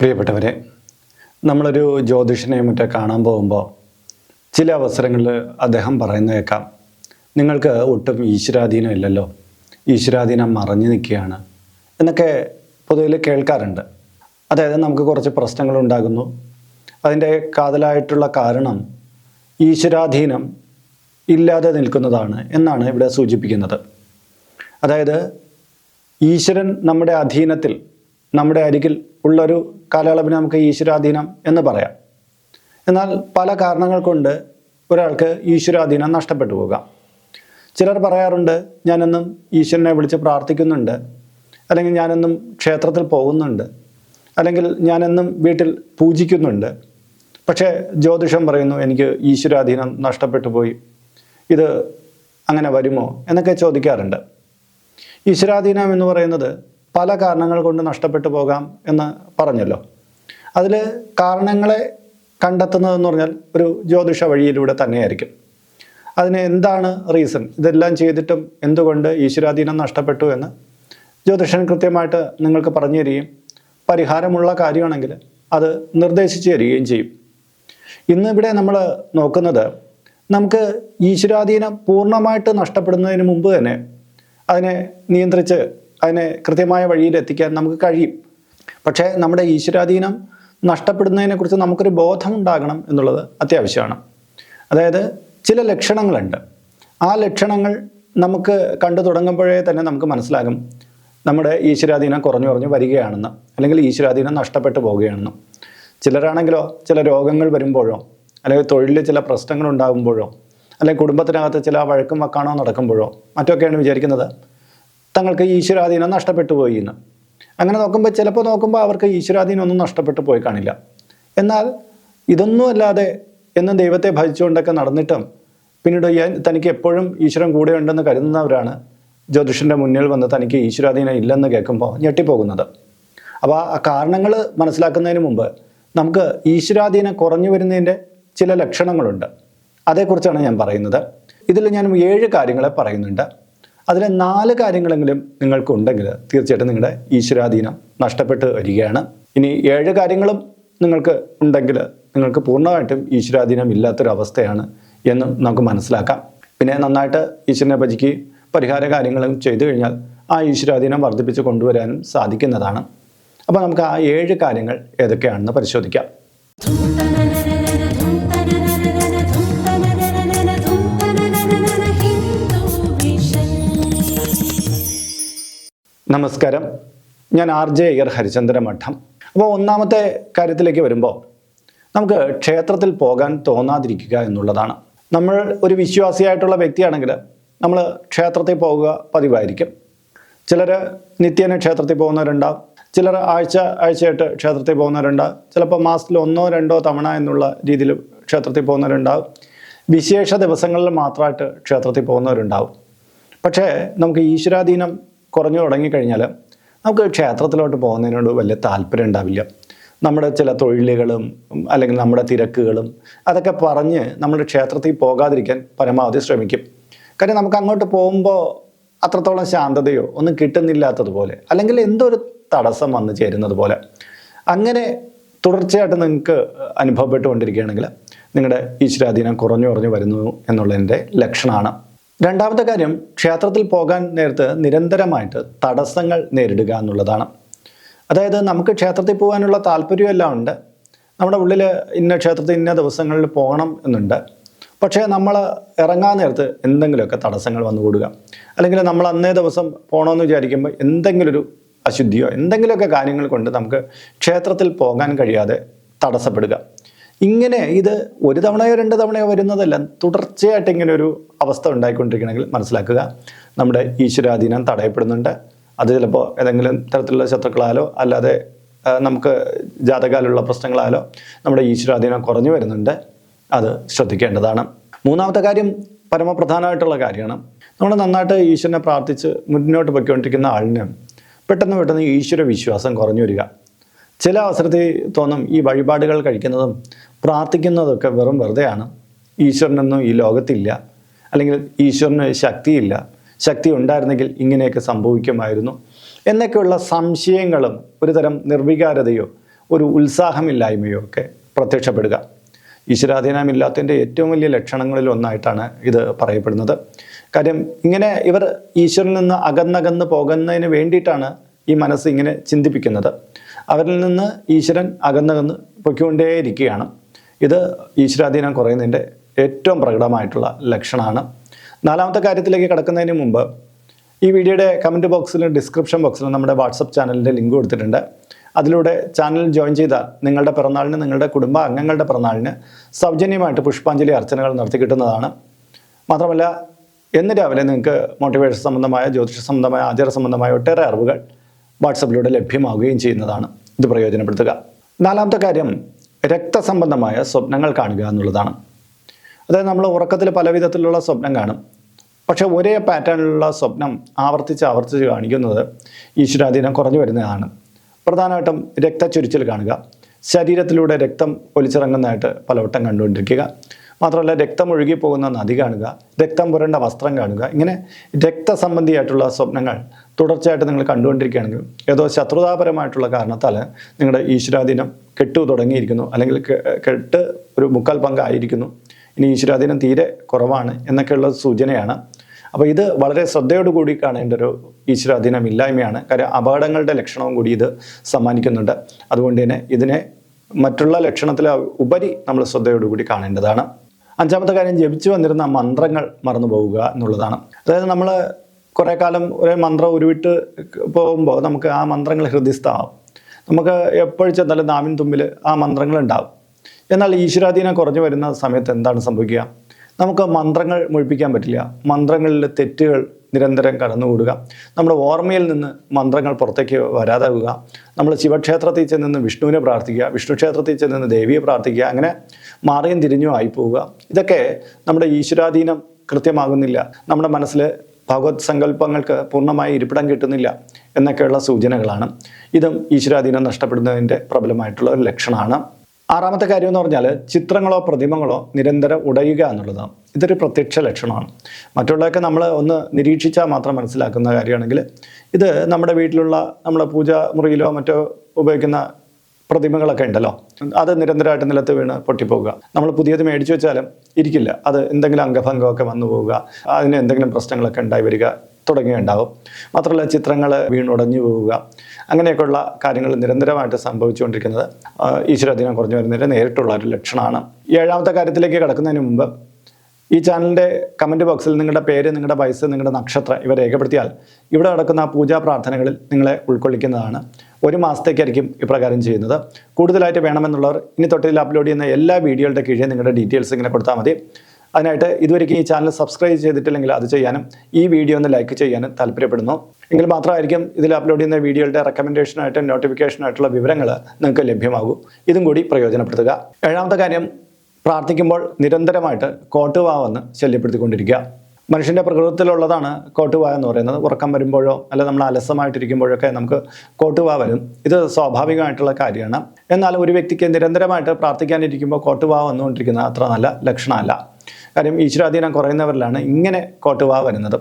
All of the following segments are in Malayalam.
പ്രിയപ്പെട്ടവരെ നമ്മളൊരു ജ്യോതിഷനെ മറ്റേ കാണാൻ പോകുമ്പോൾ ചില അവസരങ്ങളിൽ അദ്ദേഹം പറയുന്ന കേൾക്കാം. നിങ്ങൾക്ക് ഒട്ടും ഈശ്വരാധീനം ഇല്ലല്ലോ ഈശ്വരാധീനം മറഞ്ഞു നിൽക്കുകയാണ് എന്നൊക്കെ പൊതുവിൽ കേൾക്കാറുണ്ട്. അതായത് നമുക്ക് കുറച്ച് പ്രശ്നങ്ങൾ ഉണ്ടാകുന്നു. അതിന്റെ കാതലായിട്ടുള്ള കാരണം ഈശ്വരാധീനം ഇല്ലാതെ നിൽക്കുന്നതാണ് എന്നാണ് ഇവിടെ സൂചിപ്പിക്കുന്നത്. അതായത് ഈശ്വരൻ നമ്മുടെ അധീനത്തിൽ നമ്മുടെ അരികിൽ ഉള്ളൊരു കാലയളവിന് നമുക്ക് ഈശ്വരാധീനം എന്ന് പറയാം. എന്നാൽ പല കാരണങ്ങൾ കൊണ്ട് ഒരാൾക്ക് ഈശ്വരാധീനം നഷ്ടപ്പെട്ടു പോകാം. ചിലർ പറയാറുണ്ട് ഞാനെന്നും ഈശ്വരനെ വിളിച്ച് പ്രാർത്ഥിക്കുന്നുണ്ട് അല്ലെങ്കിൽ ഞാനെന്നും ക്ഷേത്രത്തിൽ പോകുന്നുണ്ട് അല്ലെങ്കിൽ ഞാനെന്നും വീട്ടിൽ പൂജിക്കുന്നുണ്ട്. പക്ഷേ ജ്യോതിഷം പറയുന്നു എനിക്ക് ഈശ്വരാധീനം നഷ്ടപ്പെട്ടു പോയി. ഇത് അങ്ങനെ വരുമോ? എന്നൊക്കെ ചോദിക്കാറുണ്ട്. ഈശ്വരാധീനം എന്ന് പറയുന്നത് പല കാരണങ്ങൾ കൊണ്ട് നഷ്ടപ്പെട്ടു പോകാം എന്ന് പറഞ്ഞല്ലോ. അതിൽ കാരണങ്ങളെ കണ്ടെത്തുന്നതെന്ന് പറഞ്ഞാൽ ഒരു ജ്യോതിഷ വഴിയിലൂടെ തന്നെയായിരിക്കും. അതിന് എന്താണ് റീസൺ ഇതെല്ലാം ചെയ്തിട്ടും എന്തുകൊണ്ട് ഈശ്വരാധീനം നഷ്ടപ്പെട്ടു എന്ന് ജ്യോതിഷൻ കൃത്യമായിട്ട് നിങ്ങൾക്ക് പറഞ്ഞു തരികയും പരിഹാരമുള്ള കാര്യമാണെങ്കിൽ അത് നിർദ്ദേശിച്ചു തരികയും ചെയ്യും. ഇന്നിവിടെ നമ്മൾ നോക്കുന്നത് നമുക്ക് ഈശ്വരാധീനം പൂർണമായിട്ട് നഷ്ടപ്പെടുന്നതിന് മുമ്പ് തന്നെ അതിനെ നിയന്ത്രിച്ച് അതിനെ കൃത്യമായ വഴിയിൽ എത്തിക്കാൻ നമുക്ക് കഴിയും. പക്ഷേ നമ്മുടെ ഈശ്വരാധീനം നഷ്ടപ്പെടുന്നതിനെക്കുറിച്ച് നമുക്കൊരു ബോധമുണ്ടാകണം എന്നുള്ളത് അത്യാവശ്യമാണ്. അതായത് ചില ലക്ഷണങ്ങളുണ്ട്. ആ ലക്ഷണങ്ങൾ നമുക്ക് കണ്ടു തുടങ്ങുമ്പോഴേ തന്നെ നമുക്ക് മനസ്സിലാകും നമ്മുടെ ഈശ്വരാധീനം കുറഞ്ഞു കുറഞ്ഞു വരികയാണെന്ന് അല്ലെങ്കിൽ ഈശ്വരാധീനം നഷ്ടപ്പെട്ടു പോവുകയാണെന്ന്. ചിലരാണെങ്കിലോ ചില രോഗങ്ങൾ വരുമ്പോഴോ അല്ലെങ്കിൽ തൊഴിലിൽ ചില പ്രശ്നങ്ങൾ ഉണ്ടാകുമ്പോഴോ അല്ലെങ്കിൽ കുടുംബത്തിനകത്ത് ചില വഴക്കും വക്കാണോ നടക്കുമ്പോഴോ മറ്റൊക്കെയാണ് വിചാരിക്കുന്നത്. തങ്ങൾക്ക് ഈശ്വരാധീനം നഷ്ടപ്പെട്ടു പോയി എന്ന്. അങ്ങനെ നോക്കുമ്പോൾ ചിലപ്പോൾ നോക്കുമ്പോൾ അവർക്ക് ഈശ്വരാധീനം ഒന്നും നഷ്ടപ്പെട്ടു പോയി കാണില്ല. എന്നാൽ ഇതൊന്നുമല്ലാതെ എന്നും ദൈവത്തെ ഭജിച്ചുകൊണ്ടൊക്കെ നടന്നിട്ടും പിന്നീട് തനിക്ക് എപ്പോഴും ഈശ്വരൻ കൂടെ ഉണ്ടെന്ന് കരുതുന്നവരാണ് ജ്യോതിഷന്റെ മുന്നിൽ വന്ന് തനിക്ക് ഈശ്വരാധീനം ഇല്ലെന്ന് കേൾക്കുമ്പോൾ ഞെട്ടിപ്പോകുന്നത്. അപ്പോൾ ആ കാരണങ്ങൾ മനസ്സിലാക്കുന്നതിന് മുമ്പ് നമുക്ക് ഈശ്വരാധീനം കുറഞ്ഞു വരുന്നതിന്റെ ചില ലക്ഷണങ്ങളുണ്ട്. അതേക്കുറിച്ചാണ് ഞാൻ പറയുന്നത്. ഇതിൽ ഞാൻ ഏഴ് കാര്യങ്ങളെ പറയുന്നുണ്ട്. അതിലെ നാല് കാര്യങ്ങളെങ്കിലും നിങ്ങൾക്കുണ്ടെങ്കിൽ തീർച്ചയായിട്ടും നിങ്ങളുടെ ഈശ്വരാധീനം നഷ്ടപ്പെട്ട് വരികയാണ്. ഇനി ഏഴ് കാര്യങ്ങളും നിങ്ങൾക്ക് ഉണ്ടെങ്കിൽ നിങ്ങൾക്ക് പൂർണമായിട്ടും ഈശ്വരാധീനം ഇല്ലാത്തൊരവസ്ഥയാണ് എന്നും നമുക്ക് മനസ്സിലാക്കാം. പിന്നെ നന്നായിട്ട് ഈശ്വരനെ ഭജിക്കുകയും പരിഹാര കാര്യങ്ങളും ചെയ്തു കഴിഞ്ഞാൽ ആ ഈശ്വരാധീനം വർദ്ധിപ്പിച്ച് കൊണ്ടുവരാനും സാധിക്കുന്നതാണ്. അപ്പോൾ നമുക്ക് ആ ഏഴ് കാര്യങ്ങൾ ഏതൊക്കെയാണെന്ന് പരിശോധിക്കാം. നമസ്കാരം. ഞാൻ ആർ ജെ അയ്യർ ഹരിചന്ദ്ര മഠം. അപ്പോൾ ഒന്നാമത്തെ കാര്യത്തിലേക്ക് വരുമ്പോൾ നമുക്ക് ക്ഷേത്രത്തിൽ പോകാൻ തോന്നാതിരിക്കുക എന്നുള്ളതാണ്. നമ്മൾ ഒരു വിശ്വാസിയായിട്ടുള്ള വ്യക്തിയാണെങ്കിൽ നമ്മൾ ക്ഷേത്രത്തിൽ പോകുക പതിവായിരിക്കും. ചിലർ നിത്യേന ക്ഷേത്രത്തിൽ പോകുന്നവരുണ്ടാവും. ചിലർ ആഴ്ച ആഴ്ചയായിട്ട് ക്ഷേത്രത്തിൽ പോകുന്നവരുണ്ടാവും. ചിലപ്പോൾ മാസത്തിൽ ഒന്നോ രണ്ടോ തവണ എന്നുള്ള രീതിയിൽ ക്ഷേത്രത്തിൽ പോകുന്നവരുണ്ടാവും. വിശേഷ ദിവസങ്ങളിൽ മാത്രമായിട്ട് ക്ഷേത്രത്തിൽ പോകുന്നവരുണ്ടാവും. പക്ഷേ നമുക്ക് ഈശ്വരാധീനം കുറഞ്ഞു തുടങ്ങിക്കഴിഞ്ഞാൽ നമുക്ക് ക്ഷേത്രത്തിലോട്ട് പോകുന്നതിനോട് വലിയ താല്പര്യം ഉണ്ടാവില്ല. നമ്മുടെ ചില തൊഴിലുകളും അല്ലെങ്കിൽ നമ്മുടെ തിരക്കുകളും അതൊക്കെ പറഞ്ഞ് നമ്മുടെ ക്ഷേത്രത്തിൽ പോകാതിരിക്കാൻ പരമാവധി ശ്രമിക്കും. കാര്യം നമുക്ക് അങ്ങോട്ട് പോകുമ്പോൾ അത്രത്തോളം ശാന്തതയോ ഒന്നും കിട്ടുന്നില്ലാത്തതുപോലെ അല്ലെങ്കിൽ എന്തോ ഒരു തടസ്സം വന്ന് ചേരുന്നത് പോലെ അങ്ങനെ തുടർച്ചയായിട്ട് നിങ്ങൾക്ക് അനുഭവപ്പെട്ടുകൊണ്ടിരിക്കുകയാണെങ്കിൽ നിങ്ങളുടെ ഈശ്വരാധീനം കുറഞ്ഞു കുറഞ്ഞു വരുന്നു എന്നുള്ളതിന്റെ ലക്ഷണമാണ്. രണ്ടാമത്തെ കാര്യം ക്ഷേത്രത്തിൽ പോകാൻ നേരത്ത് നിരന്തരമായിട്ട് തടസ്സങ്ങൾ നേരിടുക എന്നുള്ളതാണ്. അതായത് നമുക്ക് ക്ഷേത്രത്തിൽ പോകാനുള്ള താല്പര്യമെല്ലാം ഉണ്ട്. നമ്മുടെ ഉള്ളിൽ ഇന്ന ക്ഷേത്രത്തിൽ ഇന്ന ദിവസങ്ങളിൽ പോകണം എന്നുണ്ട്. പക്ഷേ നമ്മൾ ഇറങ്ങാൻ നേരത്ത് എന്തെങ്കിലുമൊക്കെ തടസ്സങ്ങൾ വന്നു കൂടുക. അല്ലെങ്കിൽ നമ്മൾ അന്നേ ദിവസം പോകണമെന്ന് വിചാരിക്കുമ്പോൾ എന്തെങ്കിലും ഒരു അശുദ്ധിയോ എന്തെങ്കിലുമൊക്കെ കാര്യങ്ങൾ കൊണ്ട് നമുക്ക് ക്ഷേത്രത്തിൽ പോകാൻ കഴിയാതെ തടസ്സപ്പെടുക. ഇങ്ങനെ ഇത് ഒരു തവണയോ രണ്ട് തവണയോ വരുന്നതല്ല തുടർച്ചയായിട്ട് ഇങ്ങനെ ഒരു അവസ്ഥ ഉണ്ടായിക്കൊണ്ടിരിക്കണമെങ്കിൽ മനസ്സിലാക്കുക. നമ്മുടെ ഈശ്വരാധീനം തടയപ്പെടുന്നുണ്ട്. അത് ചിലപ്പോൾ ഏതെങ്കിലും തരത്തിലുള്ള ശത്രുക്കളാലോ അല്ലാതെ നമുക്ക് ജാതകാലുള്ള പ്രശ്നങ്ങളാലോ നമ്മുടെ ഈശ്വരാധീനം കുറഞ്ഞു വരുന്നുണ്ട്. അത് ശ്രദ്ധിക്കേണ്ടതാണ്. മൂന്നാമത്തെ കാര്യം പരമപ്രധാനമായിട്ടുള്ള കാര്യമാണ്. നമ്മൾ നന്നായിട്ട് ഈശ്വരനെ പ്രാർത്ഥിച്ച് മുന്നോട്ട് പൊയ്ക്കൊണ്ടിരിക്കുന്ന ആളിന് പെട്ടെന്ന് പെട്ടെന്ന് ഈശ്വര വിശ്വാസം കുറഞ്ഞു വരിക. ചില അവസരത്തിൽ തോന്നും ഈ വഴിപാടുകൾ കഴിക്കുന്നതും പ്രാർത്ഥിക്കുന്നതൊക്കെ വെറും വെറുതെയാണ്. ഈശ്വരനൊന്നും ഈ ലോകത്തില്ല. അല്ലെങ്കിൽ ഈശ്വരന് ശക്തിയില്ല. ശക്തി ഉണ്ടായിരുന്നെങ്കിൽ ഇങ്ങനെയൊക്കെ സംഭവിക്കുമായിരുന്നു. എന്നൊക്കെയുള്ള സംശയങ്ങളും ഒരുതരം നിർവികാരതയോ ഒരു ഉത്സാഹമില്ലായ്മയോ ഒക്കെ പ്രത്യക്ഷപ്പെടുക. ഈശ്വരാധീനമില്ലാത്തതിന്റെ ഏറ്റവും വലിയ ലക്ഷണങ്ങളിൽ ഒന്നായിട്ടാണ് ഇത് പറയപ്പെടുന്നത്. കാര്യം ഇങ്ങനെ ഇവർ ഈശ്വരനിൽ നിന്ന് അകന്നകന്ന് പോകുന്നതിന് വേണ്ടിയിട്ടാണ് ഈ മനസ്സ് ഇങ്ങനെ ചിന്തിപ്പിക്കുന്നത്. അവരിൽ നിന്ന് ഈശ്വരൻ അകന്നകന്ന് പൊയ്ക്കൊണ്ടേയിരിക്കുകയാണ്. ഇത് ഈശ്വരാധീനം കുറയുന്നതിന്റെ ഏറ്റവും പ്രകടമായിട്ടുള്ള ലക്ഷണമാണ്. നാലാമത്തെ കാര്യത്തിലേക്ക് കടക്കുന്നതിന് മുമ്പ് ഈ വീഡിയോയുടെ കമന്റ് ബോക്സിലും ഡിസ്ക്രിപ്ഷൻ ബോക്സിലും നമ്മുടെ വാട്സപ്പ് ചാനലിന്റെ ലിങ്ക് കൊടുത്തിട്ടുണ്ട്. അതിലൂടെ ചാനൽ ജോയിൻ ചെയ്താൽ നിങ്ങളുടെ പിറന്നാളിന് നിങ്ങളുടെ കുടുംബ അംഗങ്ങളുടെ പിറന്നാളിന് സൗജന്യമായിട്ട് പുഷ്പാഞ്ജലി അർച്ചനകൾ നടത്തി കിട്ടുന്നതാണ്. മാത്രമല്ല എന്ന് രാവിലെ നിങ്ങൾക്ക് മോട്ടിവേഷൻ സംബന്ധമായ ജ്യോതിഷ സംബന്ധമായ ആചാര സംബന്ധമായ ഒട്ടേറെ അറിവുകൾ വാട്സപ്പിലൂടെ ലഭ്യമാവുകയും ചെയ്യുന്നതാണ്. ഇത് പ്രയോജനപ്പെടുത്തുക. നാലാമത്തെ കാര്യം രക്തസംബന്ധമായ സ്വപ്നങ്ങൾ കാണുക എന്നുള്ളതാണ്. അതായത് നമ്മൾ ഉറക്കത്തിൽ പല വിധത്തിലുള്ള സ്വപ്നം കാണും. പക്ഷെ ഒരേ പാറ്റേണിലുള്ള സ്വപ്നം ആവർത്തിച്ച് ആവർത്തിച്ച് കാണിക്കുന്നത് ഈശ്വരാധീനം കുറഞ്ഞു വരുന്നതാണ്. പ്രധാനമായിട്ടും രക്തച്ചൊരിച്ചിൽ കാണുക. ശരീരത്തിലൂടെ രക്തം ഒലിച്ചിറങ്ങുന്നതായിട്ട് പലവട്ടം കണ്ടുകൊണ്ടിരിക്കുക. മാത്രമല്ല രക്തം ഒഴുകി പോകുന്ന നദി കാണുക രക്തം പുരണ്ട വസ്ത്രം കാണുക ഇങ്ങനെ രക്തസംബന്ധിയായിട്ടുള്ള സ്വപ്നങ്ങൾ തുടർച്ചയായിട്ട് നിങ്ങൾ കണ്ടുകൊണ്ടിരിക്കുകയാണെങ്കിൽ ഏതോ ശത്രുതാപരമായിട്ടുള്ള കാരണത്താൽ നിങ്ങളുടെ ഈശ്വരാധീനം കെട്ടു തുടങ്ങിയിരിക്കുന്നു അല്ലെങ്കിൽ കെട്ട് ഒരു മുക്കാൽ പങ്കായിരിക്കുന്നു ഇനി ഈശ്വരാധീനം തീരെ കുറവാണ് എന്നൊക്കെയുള്ള സൂചനയാണ്. അപ്പോൾ ഇത് വളരെ ശ്രദ്ധയോടുകൂടി കാണേണ്ട ഒരു ഈശ്വരാധീനം ഇല്ലായ്മയാണ് കാര്യം അപകടങ്ങളുടെ ലക്ഷണവും കൂടി ഇത് സമ്മാനിക്കുന്നുണ്ട്. അതുകൊണ്ട് തന്നെ ഇതിനെ മറ്റുള്ള ലക്ഷണത്തിൽ ഉപരി നമ്മൾ ശ്രദ്ധയോടുകൂടി കാണേണ്ടതാണ്. അഞ്ചാമത്തെ കാര്യം ജപിച്ചു വന്നിരുന്ന മന്ത്രങ്ങൾ മറന്നു പോവുക എന്നുള്ളതാണ്. അതായത് നമ്മൾ കുറേ കാലം ഒരേ മന്ത്രം ഉരുവിട്ട് പോകുമ്പോൾ നമുക്ക് ആ മന്ത്രങ്ങൾ ഹൃദയസ്ഥാവും നമുക്ക് എപ്പോഴും ചെന്നാലും നാവിൻ തുമ്പിൽ ആ മന്ത്രങ്ങൾ ഉണ്ടാവും എന്നാൽ ഈശ്വരാധീനം കുറഞ്ഞു വരുന്ന സമയത്ത് എന്താണ് സംഭവിക്കുക? നമുക്ക് മന്ത്രങ്ങൾ മുഴിപ്പിക്കാൻ പറ്റില്ല. മന്ത്രങ്ങളിൽ തെറ്റുകൾ നിരന്തരം കടന്നുകൂടുക. നമ്മുടെ ഓർമ്മയിൽ നിന്ന് മന്ത്രങ്ങൾ പുറത്തേക്ക് വരാതാവുക നമ്മൾ ശിവക്ഷേത്രത്തിൽ ചെന്ന് വിഷ്ണുവിനെ പ്രാർത്ഥിക്കുക വിഷ്ണു ക്ഷേത്രത്തിൽ ചെന്ന് ദേവിയെ പ്രാർത്ഥിക്കുക അങ്ങനെ മാറിയും തിരിഞ്ഞും ആയി പോവുക ഇതൊക്കെ നമ്മുടെ ഈശ്വരാധീനം കൃത്യമാകുന്നില്ല. നമ്മുടെ മനസ്സിൽ ഭഗവത് സങ്കല്പങ്ങൾക്ക് പൂർണമായി ഇരിപ്പിടം കിട്ടുന്നില്ല എന്നൊക്കെയുള്ള സൂചനകളാണ്. ഇതും ഈശ്വരാധീനം നഷ്ടപ്പെടുന്നതിന്റെ പ്രബലമായിട്ടുള്ള ഒരു ലക്ഷണമാണ്. ആറാമത്തെ കാര്യം എന്ന് പറഞ്ഞാൽ ചിത്രങ്ങളോ പ്രതിമകളോ നിരന്തരം ഉടയുക എന്നുള്ളതാണ് ഇതൊരു പ്രത്യക്ഷ ലക്ഷണമാണ്. മറ്റുള്ളതൊക്കെ നമ്മൾ ഒന്ന് നിരീക്ഷിച്ചാൽ മാത്രം മനസ്സിലാക്കുന്ന കാര്യമാണെങ്കിൽ ഇത് നമ്മുടെ വീട്ടിലുള്ള നമ്മുടെ പൂജാ മുറിയിലോ മറ്റോ ഉപയോഗിക്കുന്ന പ്രതിമകളൊക്കെ ഉണ്ടല്ലോ. അത് നിരന്തരമായിട്ട് നിലത്ത് വീണ് പൊട്ടിപ്പോവുക നമ്മൾ പുതിയത് മേടിച്ചു വെച്ചാലും ഇരിക്കില്ല. അത് എന്തെങ്കിലും അംഗഭംഗമൊക്കെ വന്നു പോവുക. അതിന് എന്തെങ്കിലും പ്രശ്നങ്ങളൊക്കെ ഉണ്ടായി വരിക. തുടങ്ങിയ ഉണ്ടാവും മാത്രമല്ല ചിത്രങ്ങൾ വീണുടഞ്ഞു പോവുക. അങ്ങനെയൊക്കെയുള്ള കാര്യങ്ങൾ നിരന്തരമായിട്ട് സംഭവിച്ചുകൊണ്ടിരിക്കുന്നത് ഈശ്വര ഈശ്വരാധീനം കുറഞ്ഞു വരുന്നതിന്റെ നേരിട്ടുള്ള ഒരു ലക്ഷണമാണ്. ഏഴാമത്തെ കാര്യത്തിലേക്ക് കടക്കുന്നതിന് മുമ്പ് ഈ ചാനലിന്റെ കമന്റ് ബോക്സിൽ നിങ്ങളുടെ പേര് നിങ്ങളുടെ വയസ്സ് നിങ്ങളുടെ നക്ഷത്രം ഇവ രേഖപ്പെടുത്തിയാൽ ഇവിടെ നടക്കുന്ന പൂജാ പ്രാർത്ഥനകളിൽ നിങ്ങളെ ഉൾക്കൊള്ളിക്കുന്നതാണ്. ഒരു മാസത്തേക്കായിരിക്കും ഇപ്രകാരം ചെയ്യുന്നത്. കൂടുതലായിട്ട് വേണമെന്നുള്ളവർ ഇനി തൊട്ടിൽ അപ്ലോഡ് ചെയ്യുന്ന എല്ലാ വീഡിയോകളുടെ കീഴിൽ നിങ്ങളുടെ ഡീറ്റെയിൽസ് ഇങ്ങനെ കൊടുത്താൽ മതി. അതിനായിട്ട് ഇതുവരെയ്ക്കും ഈ ചാനൽ സബ്സ്ക്രൈബ് ചെയ്തിട്ടില്ലെങ്കിൽ അത് ചെയ്യാനും ഈ വീഡിയോ ഒന്ന് ലൈക്ക് ചെയ്യാനും താല്പര്യപ്പെടുന്നു. എങ്കിൽ മാത്രമായിരിക്കും ഇതിൽ അപ്ലോഡ് ചെയ്യുന്ന വീഡിയോയുടെ റെക്കമെൻഡേഷനായിട്ടും നോട്ടിഫിക്കേഷനായിട്ടുള്ള വിവരങ്ങൾ നിങ്ങൾക്ക് ലഭ്യമാകൂ. ഇതും കൂടി പ്രയോജനപ്പെടുത്തുക. ഏഴാമത്തെ കാര്യം പ്രാർത്ഥിക്കുമ്പോൾ നിരന്തരമായിട്ട് കോട്ടുവാവെന്ന് ശല്യപ്പെടുത്തിക്കൊണ്ടിരിക്കുക. മനുഷ്യന്റെ പ്രകൃതത്തിലുള്ളതാണ് കോട്ടുവാ എന്ന് പറയുന്നത്. ഉറക്കം വരുമ്പോഴോ അല്ല നമ്മൾ അലസമായിട്ടിരിക്കുമ്പോഴൊക്കെ നമുക്ക് കോട്ടുവാ വരും. ഇത് സ്വാഭാവികമായിട്ടുള്ള കാര്യമാണ്. എന്നാൽ ഒരു വ്യക്തിക്ക് നിരന്തരമായിട്ട് പ്രാർത്ഥിക്കാനിരിക്കുമ്പോൾ കോട്ടുവാ വന്നുകൊണ്ടിരിക്കുന്നത് അത്ര നല്ല ലക്ഷണമല്ല. കാര്യം ഈശ്വരാധീനം കുറയുന്നവരിലാണ് ഇങ്ങനെ കോട്ടുവാ വരുന്നത്.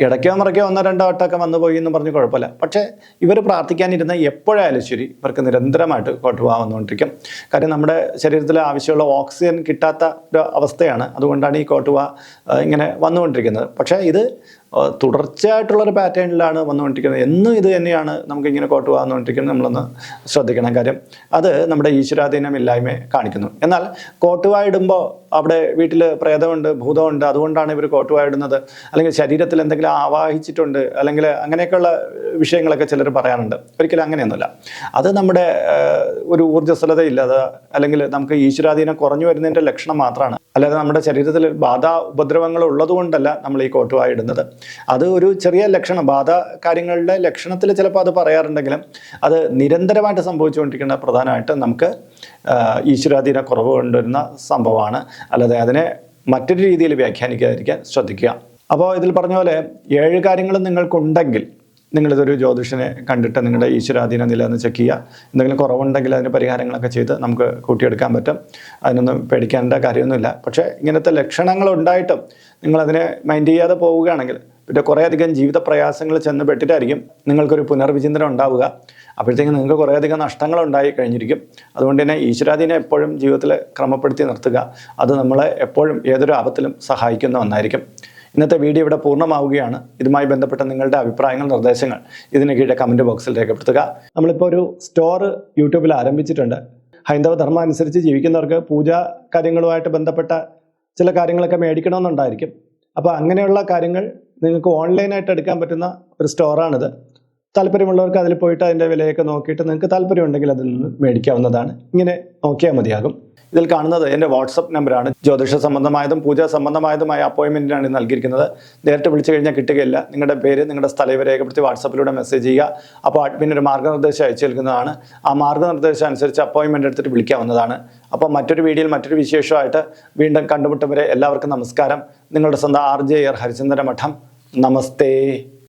ഇടയ്ക്കോ മറയ്ക്കോ ഒന്നോ രണ്ടോ വട്ടമൊക്കെ വന്നു പോയി എന്ന് പറഞ്ഞ് കുഴപ്പമില്ല. പക്ഷേ ഇവർ പ്രാർത്ഥിക്കാനിരുന്ന എപ്പോഴായാലും ശരി ഇവർക്ക് നിരന്തരമായിട്ട് കോട്ടുവാ വന്നുകൊണ്ടിരിക്കും. കാര്യം നമ്മുടെ ശരീരത്തിൽ ആവശ്യമുള്ള ഓക്സിജൻ കിട്ടാത്ത ഒരു അവസ്ഥയാണ്. അതുകൊണ്ടാണ് ഈ കോട്ടുവാ ഇങ്ങനെ വന്നുകൊണ്ടിരിക്കുന്നത്. പക്ഷേ ഇത് തുടർച്ചയായിട്ടുള്ളൊരു പാറ്റേണിലാണ് വന്നുകൊണ്ടിരിക്കുന്നത്. എന്നും ഇത് തന്നെയാണ് നമുക്കിങ്ങനെ കോട്ട് വന്നുകൊണ്ടിരിക്കുന്നത് നമ്മളൊന്ന് ശ്രദ്ധിക്കണം കാര്യം. അത് നമ്മുടെ ഈശ്വരാധീനമില്ലായ്മയെ കാണിക്കുന്നു. എന്നാൽ കോട്ടുവായിടുമ്പോൾ അവിടെ വീട്ടിൽ പ്രേതമുണ്ട് ഭൂതമുണ്ട്. അതുകൊണ്ടാണ് ഇവർ കോട്ടുവായിടുന്നത് അല്ലെങ്കിൽ ശരീരത്തിൽ എന്തെങ്കിലും ആവാഹിച്ചിട്ടുണ്ട്. അല്ലെങ്കിൽ അങ്ങനെയൊക്കെയുള്ള വിഷയങ്ങളൊക്കെ ചിലർ പറയാറുണ്ട്. ഒരിക്കലും അങ്ങനെയൊന്നുമില്ല. അത് നമ്മുടെ ഒരു ഊർജസ്വലതയില്ലാതെ അല്ലെങ്കിൽ നമുക്ക് ഈശ്വരാധീനം കുറഞ്ഞു വരുന്നതിന്റെ ലക്ഷണം മാത്രമാണ്. അല്ലാതെ നമ്മുടെ ശരീരത്തിൽ ബാധ ഉപദ്രവങ്ങൾ ഉള്ളതുകൊണ്ടല്ല നമ്മൾ ഈ കോട്ടുവായ ഇടുന്നത്. അത് ഒരു ചെറിയ ലക്ഷണം. ബാധ കാര്യങ്ങളുടെ ലക്ഷണത്തിൽ ചിലപ്പോൾ അത് പറയാറുണ്ടെങ്കിലും അത് നിരന്തരമായിട്ട് സംഭവിച്ചുകൊണ്ടിരിക്കുന്ന പ്രധാനമായിട്ട് നമുക്ക് ഈശ്വരാധീന കുറവ് കൊണ്ടുവരുന്ന സംഭവമാണ്. അല്ലാതെ അതിനെ മറ്റൊരു രീതിയിൽ വ്യാഖ്യാനിക്കാതിരിക്കാൻ ശ്രദ്ധിക്കുക. അപ്പോൾ ഇതിൽ പറഞ്ഞ പോലെ ഏഴ് കാര്യങ്ങളും നിങ്ങൾക്കുണ്ടെങ്കിൽ നിങ്ങളിതൊരു ജ്യോതിഷനെ കണ്ടിട്ട് നിങ്ങളുടെ ഈശ്വരാധീന നില ഒന്ന് ചെക്ക് ചെയ്യുക. എന്തെങ്കിലും കുറവുണ്ടെങ്കിൽ അതിന് പരിഹാരങ്ങളൊക്കെ ചെയ്ത് നമുക്ക് കൂട്ടിയെടുക്കാൻ പറ്റും. അതിനൊന്നും പേടിക്കേണ്ട കാര്യമൊന്നുമില്ല. പക്ഷേ ഇങ്ങനത്തെ ലക്ഷണങ്ങൾ ഉണ്ടായിട്ടും നിങ്ങളതിനെ മൈൻഡ് ചെയ്യാതെ പോവുകയാണെങ്കിൽ പിന്നെ കുറേയധികം ജീവിത പ്രയാസങ്ങൾ ചെന്ന് പെട്ടിട്ടായിരിക്കും നിങ്ങൾക്കൊരു പുനർവിചിന്തനം ഉണ്ടാവുക. അപ്പോഴത്തേക്കും നിങ്ങൾക്ക് കുറേയധികം നഷ്ടങ്ങൾ ഉണ്ടായി കഴിഞ്ഞിരിക്കും. അതുകൊണ്ട് തന്നെ ഈശ്വരാധീനം എപ്പോഴും ജീവിതത്തിൽ ക്രമപ്പെടുത്തി നിർത്തുക. അത് നമ്മളെ എപ്പോഴും ഏതൊരു ആപത്തിലും സഹായിക്കുന്ന ഒന്നായിരിക്കും. ഇന്നത്തെ വീഡിയോ ഇവിടെ പൂർണമാവുകയാണ്. ഇതുമായി ബന്ധപ്പെട്ട നിങ്ങളുടെ അഭിപ്രായങ്ങൾ നിർദ്ദേശങ്ങൾ ഇതിന് കീഴെ കമന്റ് ബോക്സിൽ രേഖപ്പെടുത്തുക. നമ്മളിപ്പോൾ ഒരു സ്റ്റോർ യൂട്യൂബിൽ ആരംഭിച്ചിട്ടുണ്ട്. ഹൈന്ദവ ധർമ്മം അനുസരിച്ച് ജീവിക്കുന്നവർക്ക് പൂജാ കാര്യങ്ങളുമായിട്ട് ബന്ധപ്പെട്ട ചില കാര്യങ്ങളൊക്കെ മേടിക്കണമെന്നുണ്ടായിരിക്കും. അപ്പോൾ അങ്ങനെയുള്ള കാര്യങ്ങൾ നിങ്ങൾക്ക് ഓൺലൈനായിട്ട് എടുക്കാൻ പറ്റുന്ന ഒരു സ്റ്റോറാണിത് താല്പര്യമുള്ളവർക്ക് അതിൽ പോയിട്ട് അതിന്റെ വിലയൊക്കെ നോക്കിയിട്ട് നിങ്ങൾക്ക് താല്പര്യമുണ്ടെങ്കിൽ അതിൽ നിന്ന് മേടിക്കാവുന്നതാണ്. ഇങ്ങനെ നോക്കിയാൽ മതിയാകും. ഇതിൽ കാണുന്നത് എന്റെ വാട്സപ്പ് നമ്പറാണ്. ജ്യോതിഷ സംബന്ധമായതും പൂജാ സംബന്ധമായതുമായ അപ്പോയിൻമെന്റിനാണ് നൽകിയിരിക്കുന്നത്. നേരിട്ട് വിളിച്ചു കഴിഞ്ഞാൽ കിട്ടുകയില്ല. നിങ്ങളുടെ പേര് നിങ്ങളുടെ സ്ഥലം രേഖപ്പെടുത്തി വാട്സപ്പിലൂടെ മെസ്സേജ് ചെയ്യുക. അപ്പോൾ അഡ്മിൻ ഒരു മാർഗനിർദ്ദേശം അയച്ചു നൽകുന്നതാണ്. ആ മാർഗനിർദ്ദേശം അനുസരിച്ച് അപ്പോയിൻമെന്റ് എടുത്തിട്ട് വിളിക്കാവുന്നതാണ് അപ്പോൾ മറ്റൊരു വീഡിയോയിൽ മറ്റൊരു വിശേഷമായിട്ട് വീണ്ടും കണ്ടുമുട്ടും വരെ എല്ലാവർക്കും നമസ്കാരം. നിങ്ങളുടെ സ്വന്തം ആർ ജെ ആർ ഹരിചന്ദ്ര മഠം നമസ്തേ.